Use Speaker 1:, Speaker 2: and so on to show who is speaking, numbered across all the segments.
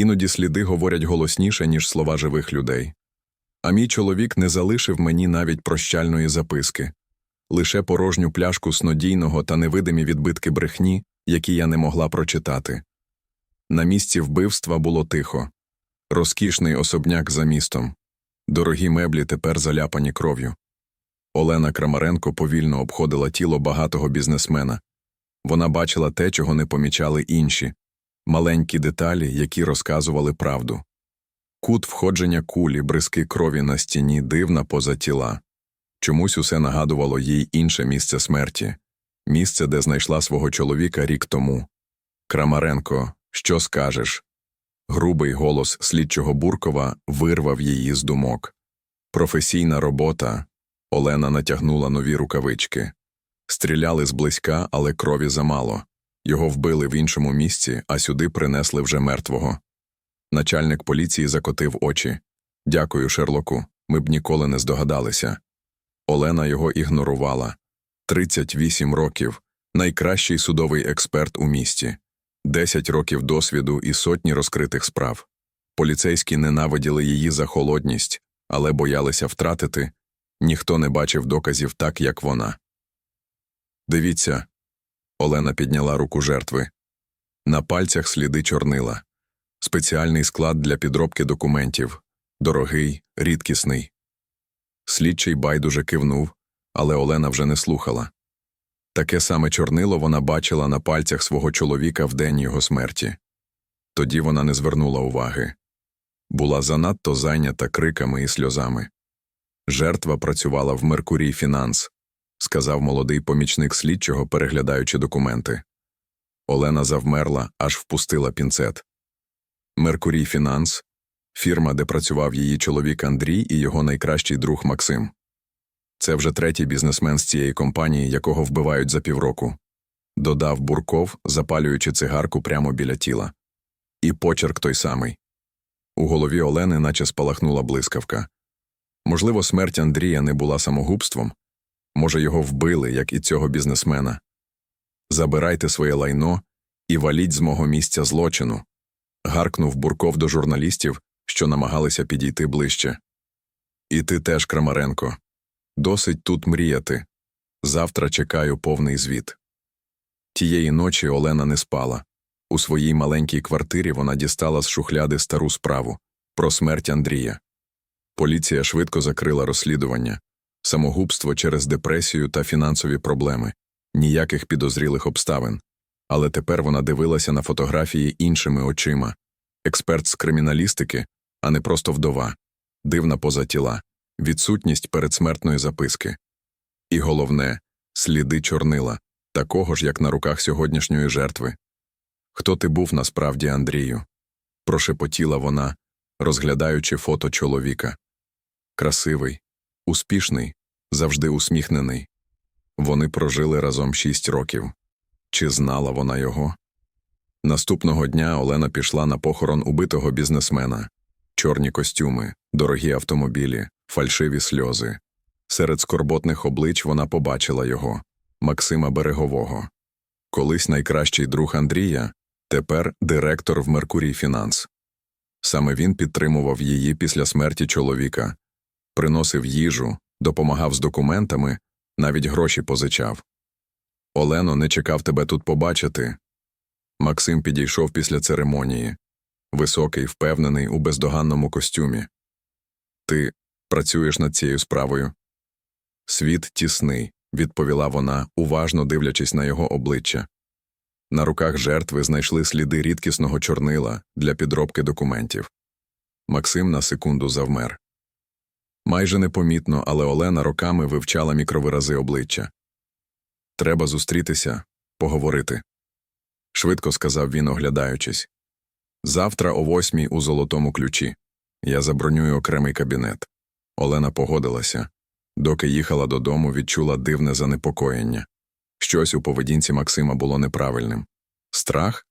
Speaker 1: Іноді сліди говорять голосніше, ніж слова живих людей. А мій чоловік не залишив мені навіть прощальної записки, лише порожню пляшку снодійного та невидимі відбитки брехні, які я не могла прочитати. На місці вбивства було тихо, розкішний особняк за містом, дорогі меблі тепер заляпані кров'ю. Олена Крамаренко повільно обходила тіло багатого бізнесмена. Вона бачила те, чого не помічали інші маленькі деталі, які розказували правду. Кут входження кулі, бризки крові на стіні, дивна поза тіла. Чомусь усе нагадувало їй інше місце смерті місце, де знайшла свого чоловіка рік тому. Крамаренко, що скажеш? Грубий голос слідчого Буркова вирвав її з думок. Професійна робота. Олена натягнула нові рукавички. Стріляли зблизька, але крові замало. Його вбили в іншому місці, а сюди принесли вже мертвого. Начальник поліції закотив очі. Дякую, Шерлоку. Ми б ніколи не здогадалися. Олена його ігнорувала. 38 років, найкращий судовий експерт у місті, 10 років досвіду і сотні розкритих справ. Поліцейські ненавиділи її за холодність, але боялися втратити. Ніхто не бачив доказів так, як вона. Дивіться. Олена підняла руку жертви. На пальцях сліди чорнила. Спеціальний склад для підробки документів. Дорогий, рідкісний. Слідчий байдуже кивнув, але Олена вже не слухала. Таке саме чорнило вона бачила на пальцях свого чоловіка в день його смерті. Тоді вона не звернула уваги. Була занадто зайнята криками і сльозами. Жертва працювала в Меркурій Фінанс, сказав молодий помічник слідчого, переглядаючи документи. Олена завмерла, аж впустила пінцет. Меркурій Фінанс фірма, де працював її чоловік Андрій і його найкращий друг Максим. Це вже третій бізнесмен з цієї компанії, якого вбивають за півроку. Додав Бурков, запалюючи цигарку прямо біля тіла. І почерк той самий. У голові Олени наче спалахнула блискавка. Можливо, смерть Андрія не була самогубством, може, його вбили, як і цього бізнесмена. Забирайте своє лайно і валіть з мого місця злочину. гаркнув Бурков до журналістів, що намагалися підійти ближче. І ти теж, Крамаренко. Досить тут мріяти. Завтра чекаю повний звіт. Тієї ночі Олена не спала. У своїй маленькій квартирі вона дістала з шухляди стару справу про смерть Андрія. Поліція швидко закрила розслідування самогубство через депресію та фінансові проблеми, ніяких підозрілих обставин. Але тепер вона дивилася на фотографії іншими очима експерт з криміналістики, а не просто вдова, дивна поза тіла, відсутність передсмертної записки. І головне сліди чорнила, такого ж, як на руках сьогоднішньої жертви. Хто ти був насправді, Андрію? прошепотіла вона, розглядаючи фото чоловіка. Красивий, успішний, завжди усміхнений. Вони прожили разом шість років. Чи знала вона його? Наступного дня Олена пішла на похорон убитого бізнесмена чорні костюми, дорогі автомобілі, фальшиві сльози. Серед скорботних облич вона побачила його Максима Берегового. Колись найкращий друг Андрія, тепер директор в Меркурій Фінанс. Саме він підтримував її після смерті чоловіка, приносив їжу, допомагав з документами, навіть гроші позичав. Олено, не чекав тебе тут побачити. Максим підійшов після церемонії, високий, впевнений у бездоганному костюмі. Ти працюєш над цією справою. Світ тісний, відповіла вона, уважно дивлячись на його обличчя. На руках жертви знайшли сліди рідкісного чорнила для підробки документів. Максим на секунду завмер. Майже непомітно, але Олена роками вивчала мікровирази обличчя. Треба зустрітися, поговорити. Швидко сказав він, оглядаючись. Завтра о восьмій у золотому ключі. Я забронюю окремий кабінет. Олена погодилася. Доки їхала додому, відчула дивне занепокоєння. Щось у поведінці Максима було неправильним. Страх?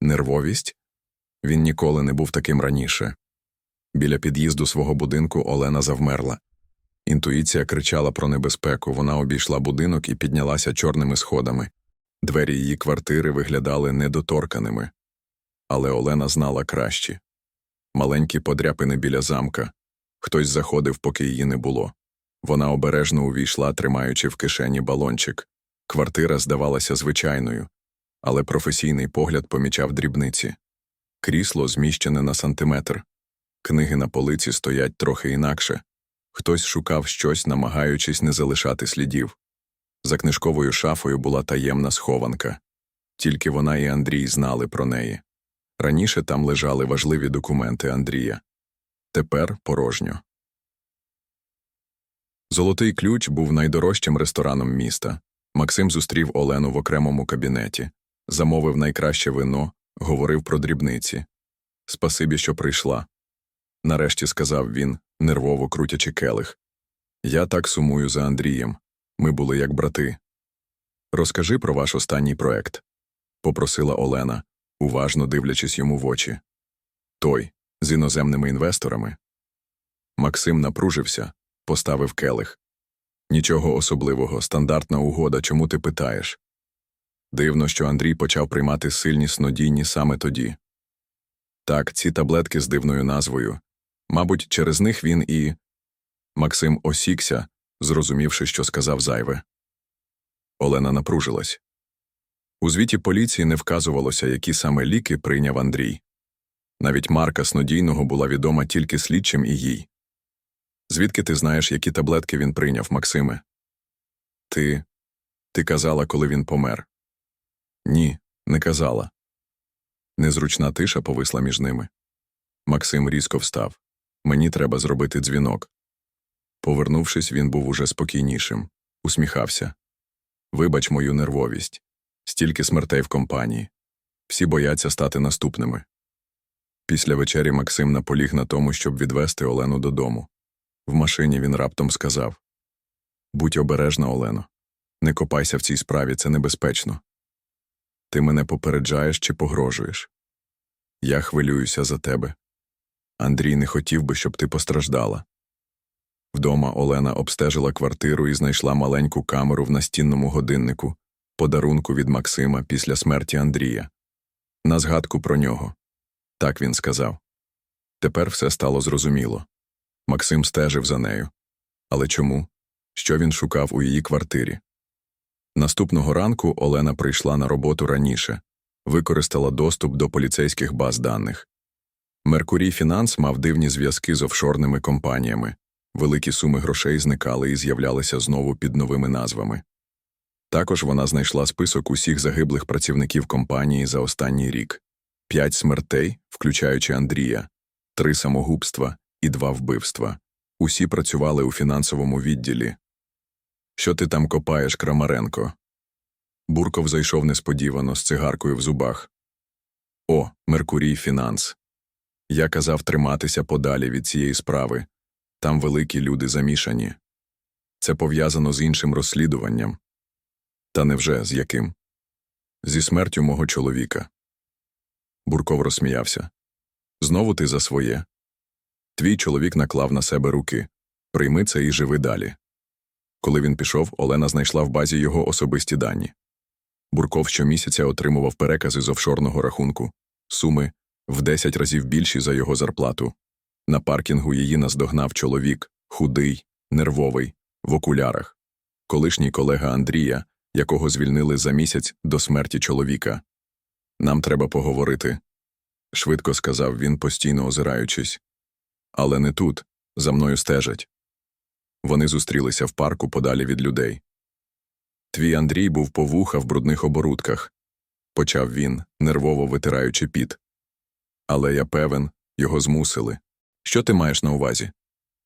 Speaker 1: Нервовість? Він ніколи не був таким раніше. Біля під'їзду свого будинку Олена завмерла. Інтуїція кричала про небезпеку, вона обійшла будинок і піднялася чорними сходами. Двері її квартири виглядали недоторканими. Але Олена знала кращі маленькі подряпини біля замка. Хтось заходив, поки її не було. Вона обережно увійшла, тримаючи в кишені балончик. Квартира здавалася звичайною, але професійний погляд помічав дрібниці. Крісло зміщене на сантиметр. Книги на полиці стоять трохи інакше. Хтось шукав щось, намагаючись не залишати слідів. За книжковою шафою була таємна схованка. Тільки вона і Андрій знали про неї. Раніше там лежали важливі документи Андрія. Тепер порожньо. Золотий ключ був найдорожчим рестораном міста. Максим зустрів Олену в окремому кабінеті, замовив найкраще вино, говорив про дрібниці. Спасибі, що прийшла. Нарешті сказав він, нервово крутячи келих. Я так сумую за Андрієм. Ми були як брати. Розкажи про ваш останній проект, попросила Олена, уважно дивлячись йому в очі. Той, з іноземними інвесторами. Максим напружився, поставив келих. Нічого особливого, стандартна угода, чому ти питаєш? Дивно, що Андрій почав приймати сильні снодійні саме тоді. Так, ці таблетки з дивною назвою. Мабуть, через них він і. Максим осікся, зрозумівши, що сказав зайве. Олена напружилась. У звіті поліції не вказувалося, які саме ліки прийняв Андрій. Навіть марка снодійного була відома тільки слідчим і їй. Звідки ти знаєш, які таблетки він прийняв, Максиме? Ти. Ти казала, коли він помер. Ні, не казала. Незручна тиша повисла між ними. Максим різко встав. Мені треба зробити дзвінок. Повернувшись, він був уже спокійнішим, усміхався. Вибач мою нервовість. Стільки смертей в компанії. Всі бояться стати наступними. Після вечері Максим наполіг на тому, щоб відвести Олену додому. В машині він раптом сказав Будь обережна, Олено. Не копайся в цій справі, це небезпечно. Ти мене попереджаєш чи погрожуєш. Я хвилююся за тебе. Андрій не хотів би, щоб ти постраждала. Вдома Олена обстежила квартиру і знайшла маленьку камеру в настінному годиннику, подарунку від Максима після смерті Андрія. На згадку про нього. Так він сказав. Тепер все стало зрозуміло. Максим стежив за нею. Але чому? Що він шукав у її квартирі? Наступного ранку Олена прийшла на роботу раніше, використала доступ до поліцейських баз даних. Меркурій Фінанс мав дивні зв'язки з офшорними компаніями, великі суми грошей зникали і з'являлися знову під новими назвами. Також вона знайшла список усіх загиблих працівників компанії за останній рік п'ять смертей, включаючи Андрія, три самогубства і два вбивства. Усі працювали у фінансовому відділі. Що ти там копаєш, Крамаренко? Бурков зайшов несподівано з цигаркою в зубах. О, Меркурій Фінанс. Я казав триматися подалі від цієї справи. Там великі люди замішані. Це пов'язано з іншим розслідуванням. Та невже з яким? Зі смертю мого чоловіка. Бурков розсміявся. Знову ти за своє. Твій чоловік наклав на себе руки. Прийми це і живи далі. Коли він пішов, Олена знайшла в базі його особисті дані. Бурков щомісяця отримував перекази з офшорного рахунку, суми в 10 разів більші за його зарплату. На паркінгу її наздогнав чоловік, худий, нервовий, в окулярах, колишній колега Андрія, якого звільнили за місяць до смерті чоловіка. Нам треба поговорити, швидко сказав він, постійно озираючись. Але не тут, за мною стежать. Вони зустрілися в парку подалі від людей. Твій Андрій був по вуха в брудних оборудках, почав він, нервово витираючи піт. Але я певен, його змусили. Що ти маєш на увазі?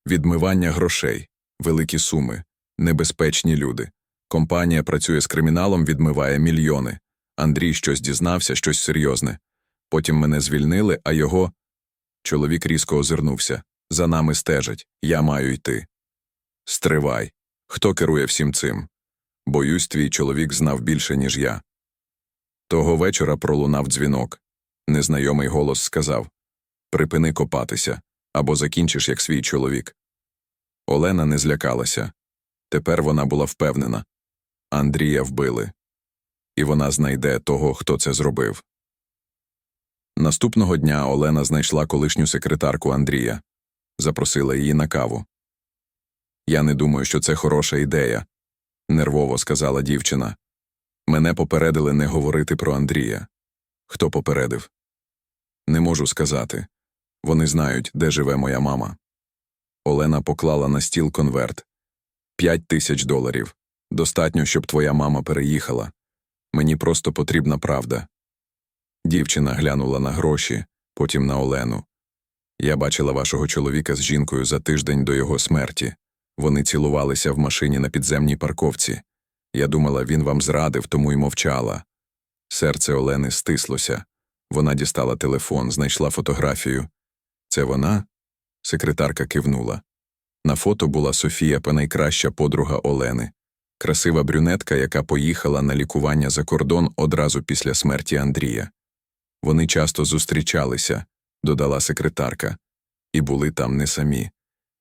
Speaker 1: Відмивання грошей, великі суми, небезпечні люди. Компанія працює з криміналом, відмиває мільйони. Андрій щось дізнався, щось серйозне. Потім мене звільнили, а його. Чоловік різко озирнувся. За нами стежать. Я маю йти. Стривай. Хто керує всім цим? Боюсь, твій чоловік знав більше, ніж я. Того вечора пролунав дзвінок. Незнайомий голос сказав Припини копатися або закінчиш, як свій чоловік. Олена не злякалася. Тепер вона була впевнена Андрія вбили, і вона знайде того, хто це зробив. Наступного дня Олена знайшла колишню секретарку Андрія, запросила її на каву. Я не думаю, що це хороша ідея, нервово сказала дівчина. Мене попередили не говорити про Андрія. Хто попередив? Не можу сказати. Вони знають, де живе моя мама. Олена поклала на стіл конверт. П'ять тисяч доларів. Достатньо, щоб твоя мама переїхала. Мені просто потрібна правда. Дівчина глянула на гроші, потім на Олену. Я бачила вашого чоловіка з жінкою за тиждень до його смерті. Вони цілувалися в машині на підземній парковці. Я думала, він вам зрадив, тому й мовчала. Серце Олени стислося. Вона дістала телефон, знайшла фотографію. Це вона? Секретарка кивнула. На фото була Софія, найкраща подруга Олени, красива брюнетка, яка поїхала на лікування за кордон одразу після смерті Андрія. Вони часто зустрічалися, додала секретарка, і були там не самі.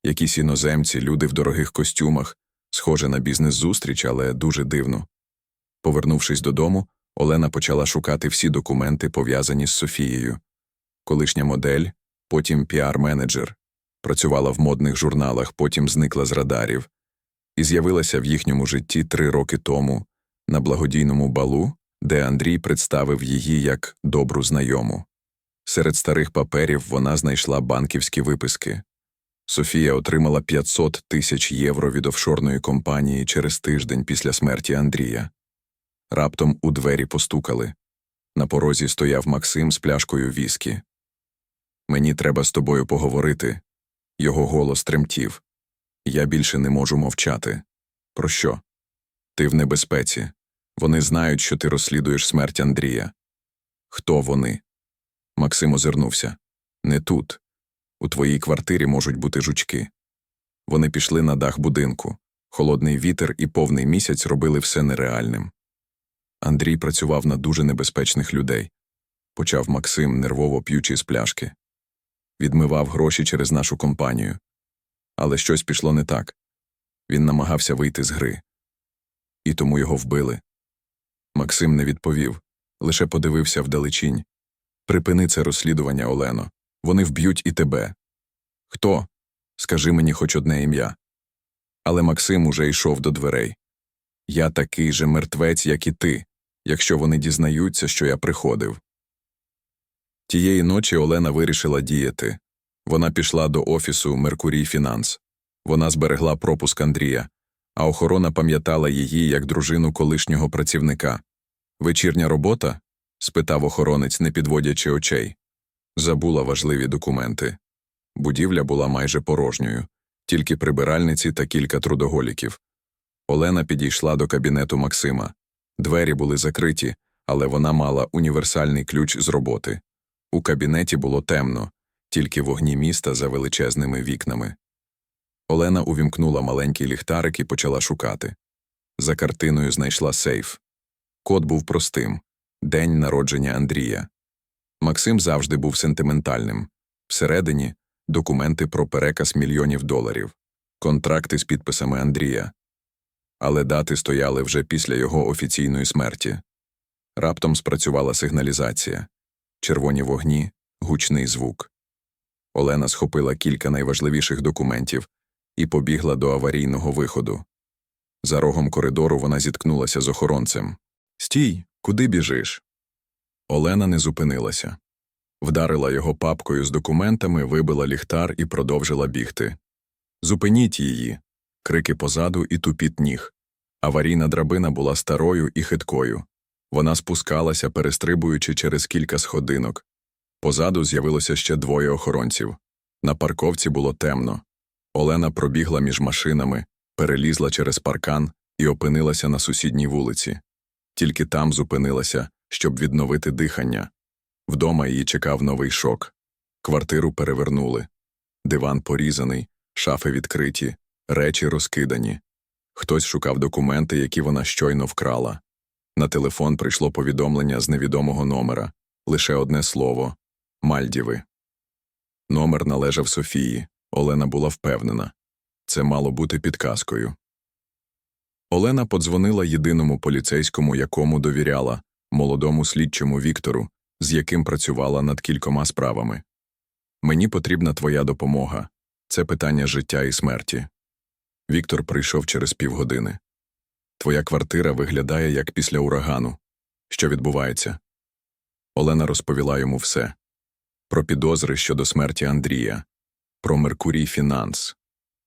Speaker 1: Якісь іноземці, люди в дорогих костюмах, схоже на бізнес-зустріч, але дуже дивно. Повернувшись додому, Олена почала шукати всі документи, пов'язані з Софією. Колишня модель, потім піар-менеджер, працювала в модних журналах, потім зникла з радарів, і з'явилася в їхньому житті три роки тому на благодійному балу, де Андрій представив її як добру знайому. Серед старих паперів вона знайшла банківські виписки. Софія отримала 500 тисяч євро від офшорної компанії через тиждень після смерті Андрія. Раптом у двері постукали. На порозі стояв Максим з пляшкою віскі. Мені треба з тобою поговорити. Його голос тремтів. Я більше не можу мовчати. Про що? Ти в небезпеці. Вони знають, що ти розслідуєш смерть Андрія. Хто вони? Максим озирнувся. Не тут. У твоїй квартирі можуть бути жучки. Вони пішли на дах будинку. Холодний вітер і повний місяць робили все нереальним. Андрій працював на дуже небезпечних людей. Почав Максим, нервово п'ючи з пляшки. Відмивав гроші через нашу компанію. Але щось пішло не так. Він намагався вийти з гри. І тому його вбили. Максим не відповів, лише подивився вдалечінь. Припини це розслідування, Олено. Вони вб'ють і тебе. Хто? Скажи мені хоч одне ім'я. Але Максим уже йшов до дверей. Я такий же мертвець, як і ти, якщо вони дізнаються, що я приходив. Тієї ночі Олена вирішила діяти. Вона пішла до офісу Меркурій Фінанс. Вона зберегла пропуск Андрія, а охорона пам'ятала її як дружину колишнього працівника. Вечірня робота? спитав охоронець, не підводячи очей. Забула важливі документи. Будівля була майже порожньою, тільки прибиральниці та кілька трудоголіків. Олена підійшла до кабінету Максима. Двері були закриті, але вона мала універсальний ключ з роботи. У кабінеті було темно, тільки вогні міста за величезними вікнами. Олена увімкнула маленький ліхтарик і почала шукати. За картиною знайшла сейф. Код був простим день народження Андрія. Максим завжди був сентиментальним. Всередині документи про переказ мільйонів доларів, контракти з підписами Андрія. Але дати стояли вже після його офіційної смерті. Раптом спрацювала сигналізація червоні вогні, гучний звук. Олена схопила кілька найважливіших документів і побігла до аварійного виходу. За рогом коридору вона зіткнулася з охоронцем. Стій, куди біжиш? Олена не зупинилася. Вдарила його папкою з документами, вибила ліхтар і продовжила бігти. Зупиніть її. Крики позаду і тупіт ніг. Аварійна драбина була старою і хиткою. Вона спускалася, перестрибуючи через кілька сходинок. Позаду з'явилося ще двоє охоронців. На парковці було темно. Олена пробігла між машинами, перелізла через паркан і опинилася на сусідній вулиці. Тільки там зупинилася, щоб відновити дихання. Вдома її чекав новий шок. Квартиру перевернули. Диван порізаний, шафи відкриті, речі розкидані. Хтось шукав документи, які вона щойно вкрала. На телефон прийшло повідомлення з невідомого номера лише одне слово Мальдіви. Номер належав Софії. Олена була впевнена. Це мало бути підказкою. Олена подзвонила єдиному поліцейському, якому довіряла, молодому слідчому Віктору, з яким працювала над кількома справами. Мені потрібна твоя допомога. Це питання життя і смерті. Віктор прийшов через півгодини. Твоя квартира виглядає як після урагану. Що відбувається? Олена розповіла йому все про підозри щодо смерті Андрія, про Меркурій Фінанс,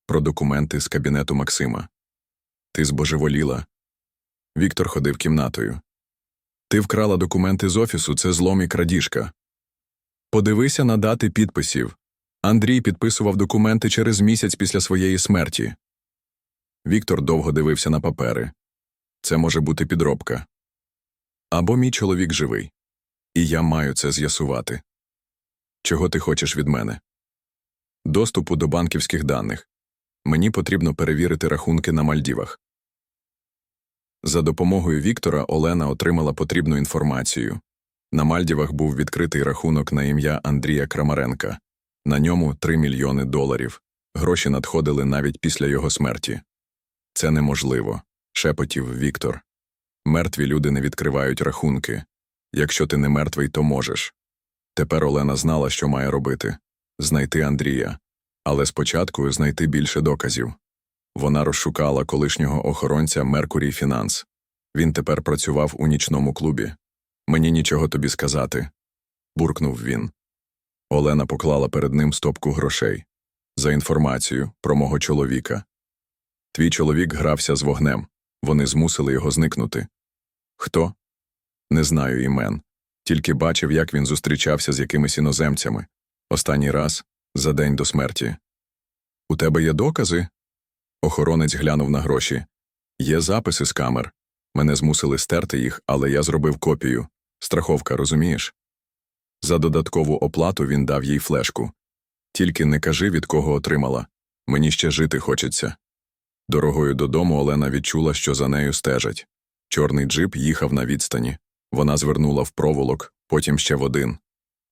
Speaker 1: про документи з кабінету Максима. Ти збожеволіла. Віктор ходив кімнатою. Ти вкрала документи з офісу, це злом і крадіжка. Подивися на дати підписів. Андрій підписував документи через місяць після своєї смерті. Віктор довго дивився на папери. Це може бути підробка. Або мій чоловік живий. І я маю це з'ясувати. Чого ти хочеш від мене? Доступу до банківських даних. Мені потрібно перевірити рахунки на Мальдівах. За допомогою Віктора Олена отримала потрібну інформацію. На Мальдівах був відкритий рахунок на ім'я Андрія Крамаренка. На ньому 3 мільйони доларів. Гроші надходили навіть після його смерті. Це неможливо, шепотів Віктор. Мертві люди не відкривають рахунки. Якщо ти не мертвий, то можеш. Тепер Олена знала, що має робити знайти Андрія, але спочатку знайти більше доказів. Вона розшукала колишнього охоронця Меркурій Фінанс. Він тепер працював у нічному клубі. Мені нічого тобі сказати. буркнув він. Олена поклала перед ним стопку грошей. За інформацію про мого чоловіка. Твій чоловік грався з вогнем. Вони змусили його зникнути. Хто? Не знаю імен. Тільки бачив, як він зустрічався з якимись іноземцями. Останній раз за день до смерті. У тебе є докази? Охоронець глянув на гроші. Є записи з камер. Мене змусили стерти їх, але я зробив копію. Страховка, розумієш? За додаткову оплату він дав їй флешку. Тільки не кажи, від кого отримала. Мені ще жити хочеться. Дорогою додому Олена відчула, що за нею стежать. Чорний джип їхав на відстані. Вона звернула в проволок, потім ще в один.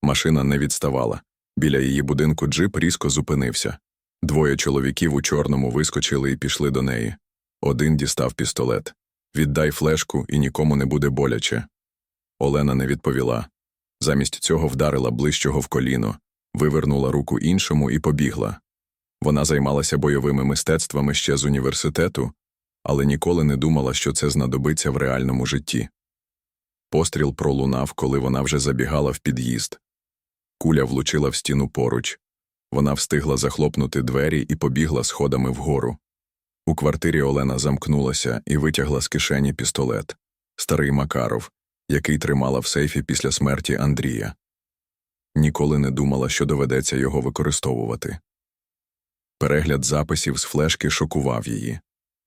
Speaker 1: Машина не відставала. Біля її будинку джип різко зупинився. Двоє чоловіків у чорному вискочили і пішли до неї. Один дістав пістолет. Віддай флешку, і нікому не буде боляче. Олена не відповіла. Замість цього вдарила ближчого в коліно, вивернула руку іншому і побігла. Вона займалася бойовими мистецтвами ще з університету, але ніколи не думала, що це знадобиться в реальному житті. Постріл пролунав, коли вона вже забігала в під'їзд. Куля влучила в стіну поруч. Вона встигла захлопнути двері і побігла сходами вгору. У квартирі Олена замкнулася і витягла з кишені пістолет старий Макаров, який тримала в сейфі після смерті Андрія. Ніколи не думала, що доведеться його використовувати. Перегляд записів з флешки шокував її.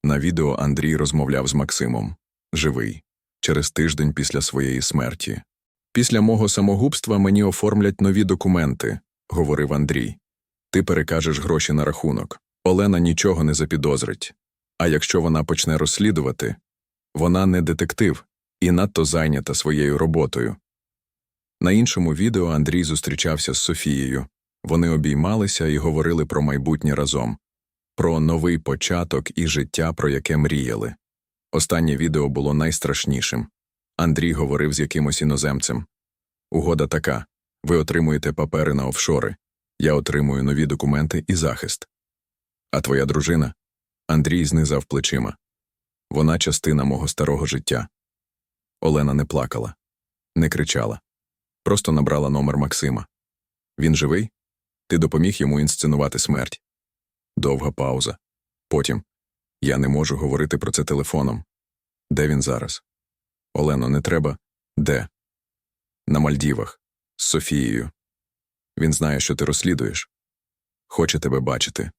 Speaker 1: На відео Андрій розмовляв з Максимом живий, через тиждень після своєї смерті. Після мого самогубства мені оформлять нові документи, говорив Андрій. Ти перекажеш гроші на рахунок. Олена нічого не запідозрить. А якщо вона почне розслідувати, вона не детектив і надто зайнята своєю роботою. На іншому відео Андрій зустрічався з Софією. Вони обіймалися і говорили про майбутнє разом, про новий початок і життя, про яке мріяли. Останнє відео було найстрашнішим. Андрій говорив з якимось іноземцем. Угода така ви отримуєте папери на офшори, я отримую нові документи і захист. А твоя дружина? Андрій знизав плечима. Вона частина мого старого життя. Олена не плакала, не кричала, просто набрала номер Максима. Він живий? Ти допоміг йому інсценувати смерть. Довга пауза. Потім я не можу говорити про це телефоном. Де він зараз? Олено, не треба. Де? На Мальдівах. З Софією. Він знає, що ти розслідуєш. Хоче тебе бачити.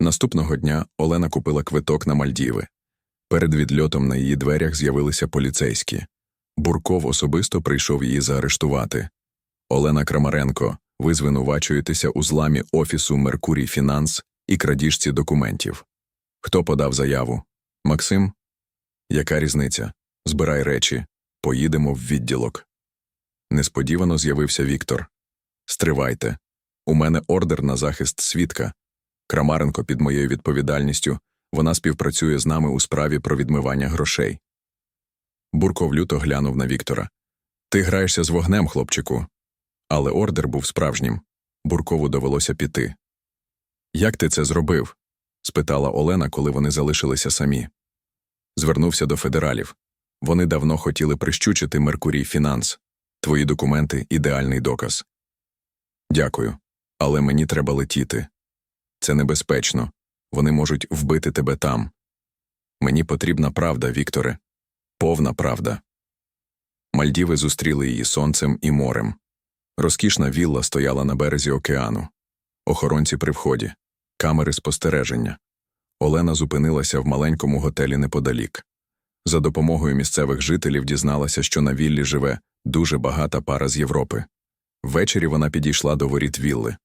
Speaker 1: Наступного дня Олена купила квиток на Мальдіви. Перед відльотом на її дверях з'явилися поліцейські. Бурков особисто прийшов її заарештувати. Олена Крамаренко, ви звинувачуєтеся у зламі офісу Меркурій Фінанс і крадіжці документів. Хто подав заяву? Максим? Яка різниця? Збирай речі, поїдемо в відділок. Несподівано з'явився Віктор. Стривайте. У мене ордер на захист свідка. Крамаренко під моєю відповідальністю. Вона співпрацює з нами у справі про відмивання грошей. Бурков люто глянув на Віктора. Ти граєшся з вогнем, хлопчику. Але ордер був справжнім. Буркову довелося піти. Як ти це зробив? спитала Олена, коли вони залишилися самі. Звернувся до федералів. Вони давно хотіли прищучити Меркурій Фінанс. Твої документи ідеальний доказ. Дякую. Але мені треба летіти. Це небезпечно. Вони можуть вбити тебе там. Мені потрібна правда, Вікторе. Повна правда. Мальдіви зустріли її сонцем і морем. Розкішна вілла стояла на березі океану. Охоронці при вході, камери спостереження. Олена зупинилася в маленькому готелі неподалік. За допомогою місцевих жителів дізналася, що на віллі живе дуже багата пара з Європи. Ввечері вона підійшла до воріт вілли.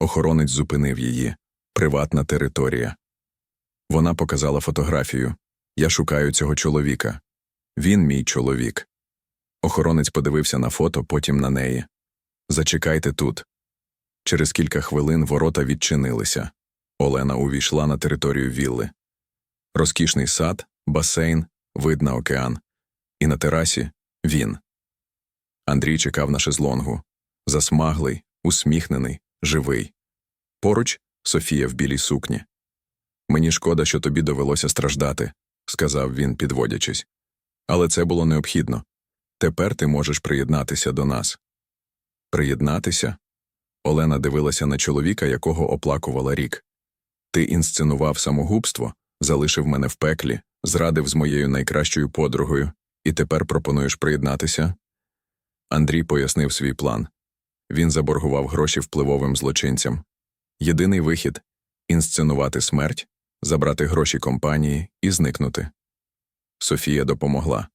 Speaker 1: Охоронець зупинив її. Приватна територія. Вона показала фотографію. Я шукаю цього чоловіка. Він мій чоловік. Охоронець подивився на фото, потім на неї. Зачекайте тут. Через кілька хвилин ворота відчинилися. Олена увійшла на територію вілли. Розкішний сад, басейн, вид на океан. І на терасі він. Андрій чекав на шезлонгу. Засмаглий, усміхнений, живий. Поруч Софія в білій сукні. Мені шкода, що тобі довелося страждати, сказав він, підводячись. Але це було необхідно. Тепер ти можеш приєднатися до нас. Приєднатися? Олена дивилася на чоловіка, якого оплакувала рік. Ти інсценував самогубство, залишив мене в пеклі, зрадив з моєю найкращою подругою, і тепер пропонуєш приєднатися? Андрій пояснив свій план. Він заборгував гроші впливовим злочинцям. Єдиний вихід інсценувати смерть, забрати гроші компанії і зникнути. Софія допомогла.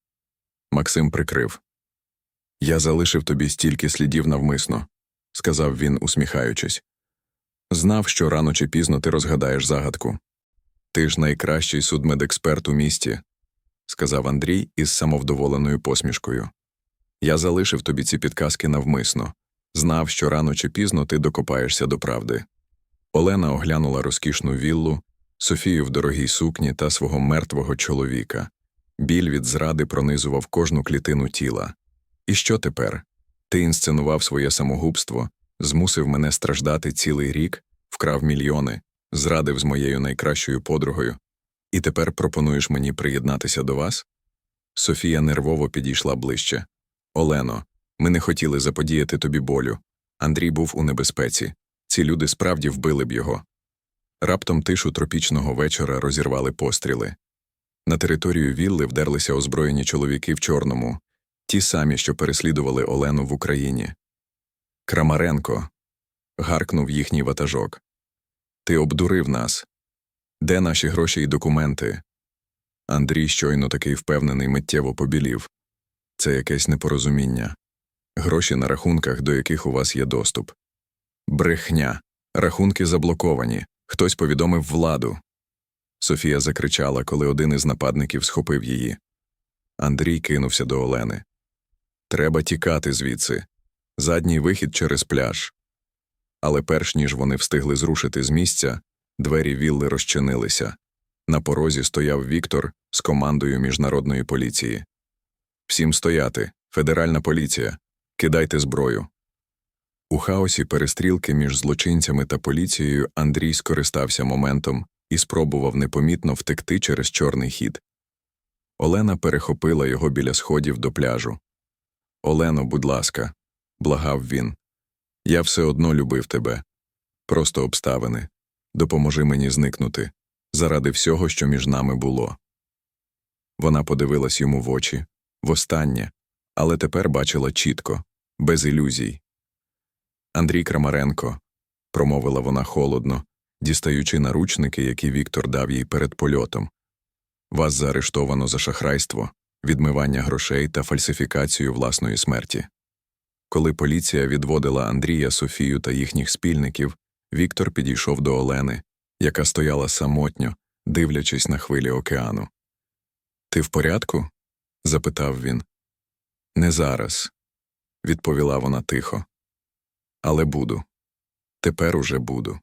Speaker 1: Максим прикрив. Я залишив тобі стільки слідів навмисно, сказав він, усміхаючись. Знав, що рано чи пізно ти розгадаєш загадку. Ти ж найкращий судмедексперт у місті, сказав Андрій із самовдоволеною посмішкою. Я залишив тобі ці підказки навмисно, знав, що рано чи пізно ти докопаєшся до правди. Олена оглянула розкішну віллу, Софію в дорогій сукні та свого мертвого чоловіка. Біль від зради пронизував кожну клітину тіла. І що тепер? Ти інсценував своє самогубство, змусив мене страждати цілий рік, вкрав мільйони, зрадив з моєю найкращою подругою, і тепер пропонуєш мені приєднатися до вас? Софія нервово підійшла ближче. Олено, ми не хотіли заподіяти тобі болю. Андрій був у небезпеці. Ці люди справді вбили б його. Раптом тишу тропічного вечора розірвали постріли. На територію вілли вдерлися озброєні чоловіки в чорному, ті самі, що переслідували Олену в Україні. Крамаренко. гаркнув їхній ватажок. Ти обдурив нас. Де наші гроші і документи? Андрій щойно такий впевнений миттєво побілів. Це якесь непорозуміння. Гроші на рахунках, до яких у вас є доступ. Брехня. Рахунки заблоковані. Хтось повідомив владу. Софія закричала, коли один із нападників схопив її. Андрій кинувся до Олени. Треба тікати звідси. Задній вихід через пляж. Але перш ніж вони встигли зрушити з місця, двері вілли розчинилися. На порозі стояв Віктор з командою міжнародної поліції. Всім стояти, федеральна поліція, кидайте зброю. У хаосі перестрілки між злочинцями та поліцією Андрій скористався моментом і спробував непомітно втекти через чорний хід. Олена перехопила його біля сходів до пляжу. Олено, будь ласка, благав він. Я все одно любив тебе. Просто обставини. Допоможи мені зникнути заради всього, що між нами було. Вона подивилась йому в очі востаннє, але тепер бачила чітко, без ілюзій. Андрій Крамаренко, промовила вона холодно, дістаючи наручники, які Віктор дав їй перед польотом. Вас заарештовано за шахрайство, відмивання грошей та фальсифікацію власної смерті. Коли поліція відводила Андрія, Софію та їхніх спільників, Віктор підійшов до Олени, яка стояла самотньо, дивлячись на хвилі океану. Ти в порядку? запитав він. Не зараз, відповіла вона тихо. Але буду. Тепер уже буду.